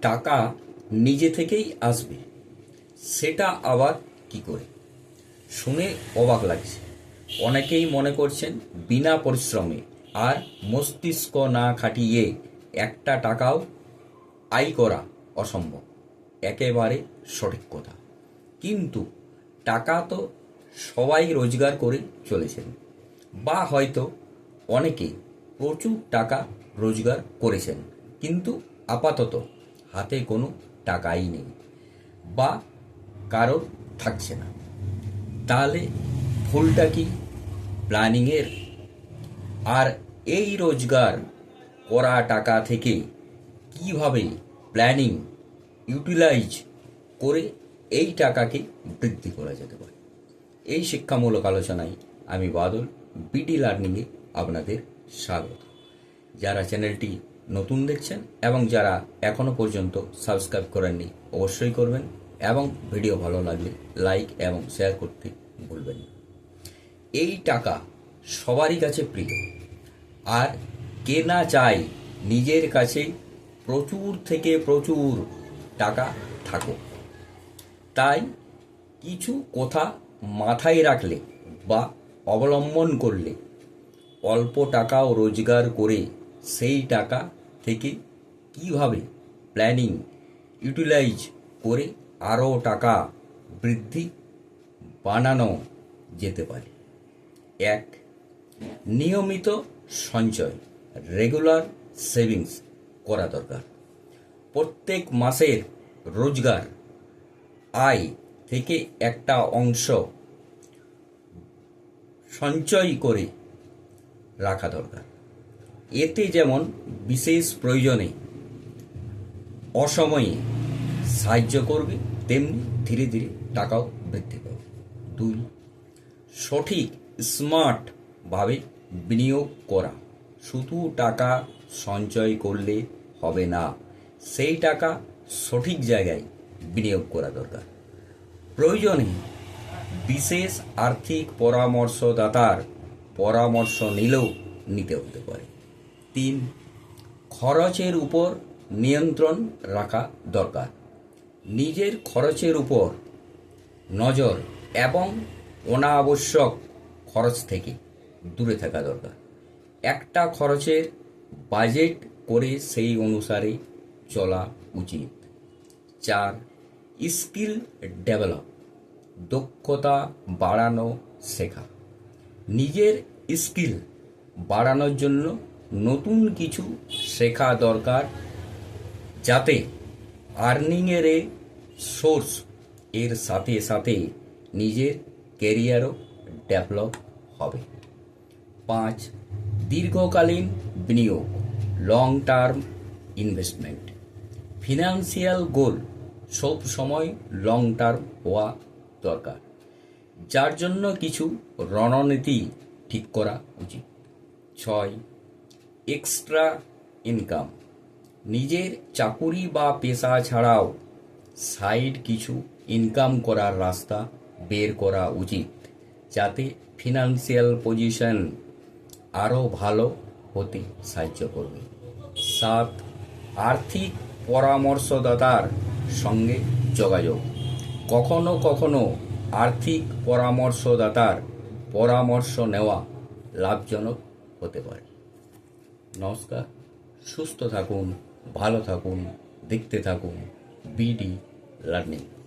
টাকা নিজে থেকেই আসবে। সেটা আবার কি করে? শুনে অবাক লাগছে। অনেকেই মনে করছেন বিনা পরিশ্রমে আর মস্তিষ্ক না খাটিয়ে একটা টাকাও আয় করা অসম্ভব। একেবারে সঠিক কথা। কিন্তু টাকা তো সবাই রোজগার করে চলেছেন। বা হয়তো অনেকে প্রচুর টাকা রোজগার করেছেন। কিন্তু আপাতত হাতে কোনো টাকাই নেই বা কারোর থাকছে না। তাহলে ভুলটা কি প্ল্যানিংয়ের? আর এই রোজগার করা টাকা থেকে কীভাবে প্ল্যানিং ইউটিলাইজ করে এই টাকাকে বৃদ্ধি করা যেতে পারে? এই শিক্ষামূলক আলোচনায় আমি বাদল, বিডি লার্নিংয়ে আপনাদের স্বাগত। যারা চ্যানেলটি নতুন দেখছেন এবং যারা এখনও পর্যন্ত সাবস্ক্রাইব করেননি, অবশ্যই করবেন এবং ভিডিও ভালো লাগলে লাইক এবং শেয়ার করতে ভুলবেন এই টাকা সবারই কাছে প্রিয়। আর কে না চায় নিজের কাছে প্রচুর থেকে প্রচুর টাকা থাকুক। তাই কিছু কথা মাথায় রাখলে বা অবলম্বন করলে অল্প টাকাও রোজগার করে সেই টাকা থেকে কীভাবে প্ল্যানিং ইউটিলাইজ করে আরও টাকা বৃদ্ধি বানানো যেতে পারে? এক, নিয়মিত সঞ্চয় রেগুলার সেভিংস করা দরকার। প্রত্যেক মাসের রোজগার আয় থেকে একটা অংশ সঞ্চয় করে রাখা দরকার। এতে যেমন বিশেষ প্রয়োজনে অসময়ে সাহায্য করবে, তেমনি ধীরে ধীরে টাকাও বৃদ্ধি পাবে। দুই, সঠিক স্মার্টভাবে বিনিয়োগ করা। শুধু টাকা সঞ্চয় করলে হবে না, সেই টাকা সঠিক জায়গায় বিনিয়োগ করা দরকার। প্রয়োজনে বিশেষ আর্থিক পরামর্শদাতার পরামর্শ নিলেও নিতে হতে পারে। তিন, খরচের উপর নিয়ন্ত্রণ রাখা দরকার। নিজের খরচের উপর নজর এবং অনাবশ্যক খরচ থেকে দূরে থাকা দরকার। একটা খরচের বাজেট করে সেই অনুসারে চলা উচিত। চার স্কিল ডেভেলপ দক্ষতা বাড়ানো শেখা। নিজের স্কিল বাড়ানোর জন্য নতুন কিছু শেখা দরকার যাতে আর্নিংয়ের সোর্স এর সাথে সাথে নিজের কেরিয়ারও ডেভেলপ হবে। পাঁচ, দীর্ঘকালীন বিনিয়োগ long term investment financial goal সব সময় লং টার্ম হওয়া দরকার। যার জন্য কিছু রণনীতি ঠিক করা উচিত। ছয় এক্সট্রা ইনকাম নিজের চাকুরি বা পেশা ছাড়াও সাইড কিছু ইনকাম করার রাস্তা বের করা উচিত, যাতে ফিনান্সিয়াল পজিশন আরও ভালো হতে সাহায্য করবে। সাত, আর্থিক পরামর্শদাতার সঙ্গে যোগাযোগ। কখনো কখনো আর্থিক পরামর্শদাতার পরামর্শ নেওয়া লাভজনক হতে পারে। নমস্কার। সুস্থ থাকুন ভালো থাকুন দেখতে থাকুন। BD learning.